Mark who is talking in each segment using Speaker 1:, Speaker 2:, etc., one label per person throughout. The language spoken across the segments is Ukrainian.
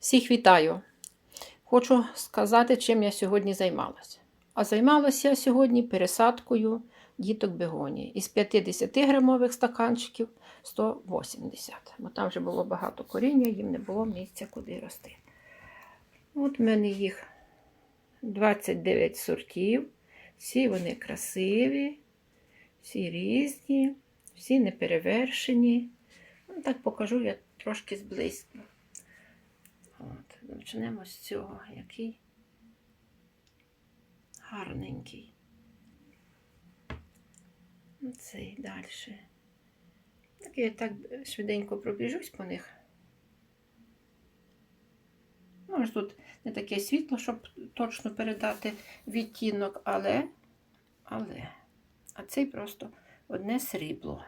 Speaker 1: Всіх вітаю! Хочу сказати, чим я сьогодні займалася. А займалася я сьогодні пересадкою діток бегонії. Із 50 грамових стаканчиків 180. Бо там вже було багато коріння, їм не було місця, куди рости. От в мене їх 29 сортів. Всі вони красиві, всі різні, всі неперевершені. Ну, так покажу я трошки зблизька. Почнемо з цього, який гарненький. Цей далі. Так я так швиденько пробіжусь по них. Може, тут не таке світло, щоб точно передати відтінок, але, але, а цей просто одне срібло.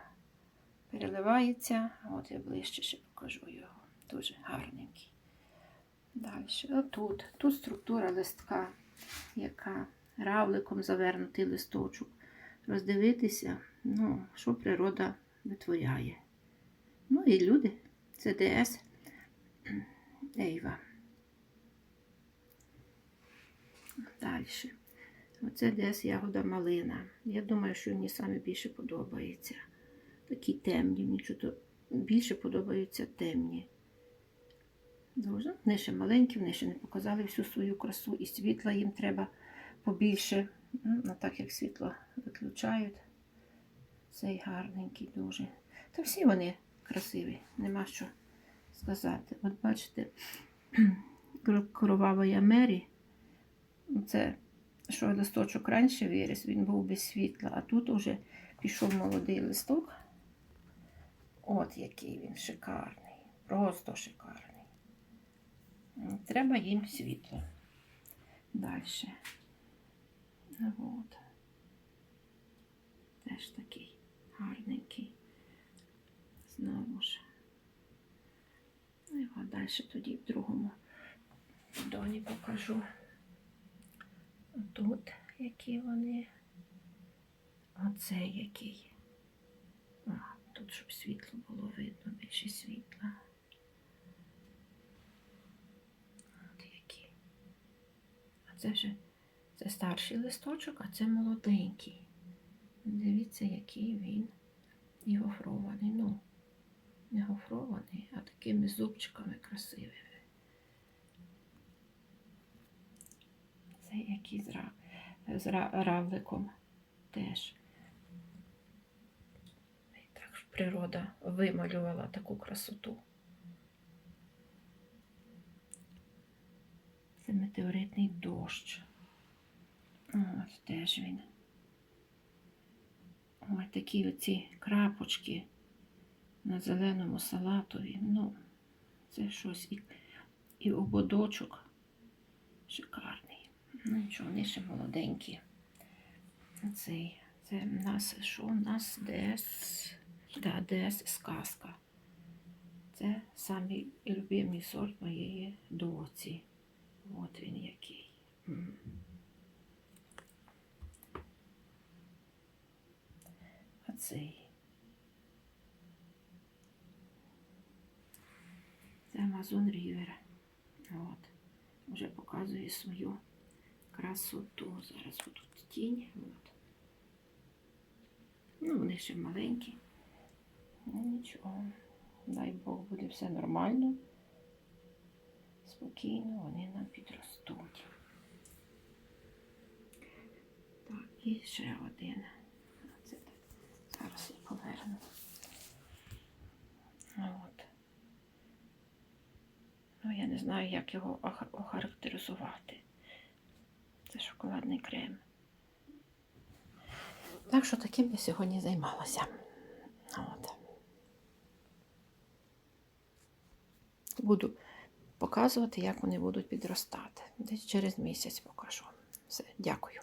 Speaker 1: Переливається, от я ближче ще покажу його. Дуже гарненький. Далі. Отут. Тут структура листка, яка равликом завернутий листочок. Роздивитися, ну, що природа витворяє. Ну і люди. Це ДС Ейва. Далі. Оце ДС ягода малина. Я думаю, що мені саме більше подобається. Такі темні, мені більше подобаються темні. Дуже. Вони ще маленькі, вони ще не показали всю свою красу, і світла їм треба побільше. Ну, так як світло виключають. Цей гарненький дуже. Та всі вони красиві, нема що сказати. От бачите, кровава Мері, це що листочок раніше виріс, він був без світла, а тут уже пішов молодий листок. От який він шикарний, просто шикарний. Треба їм світло. Далі. От. Теж такий гарненький. Знову ж. Ну от далі тоді в другому доні покажу. Тут які вони. Оце який. А, тут, щоб світло було видно, більше світла. От які. А це вже це старший листочок, а це молоденький. Дивіться, який він і гофрований. Ну, не гофрований, а такими зубчиками красивими. Це який з, з ра... равликом теж. І так природа вималювала таку красоту. Це метеоритний дощ. От теж він. Ось такі оці крапочки на зеленому салатові. Ну, це щось і, і ободочок шикарний. Ну, нічого, вони ще молоденькі. Цей, це в нас що? У нас ДС, да, ДС сказка. Це самий любимий сорт моєї доці. От він який. А цей. Це Амазон Рівер. От. Вже показує свою красоту. Зараз тут тінь. От. Ну, вони ще маленькі. Ну, нічого. Дай Бог буде все нормально. Спокійно вони і ще один. Це так. Зараз я поверну. От. Ну, я не знаю, як його охарактеризувати. Це шоколадний крем. Так що таким я сьогодні займалася. От. Буду показувати, як вони будуть підростати. Десь через місяць покажу. Все, дякую.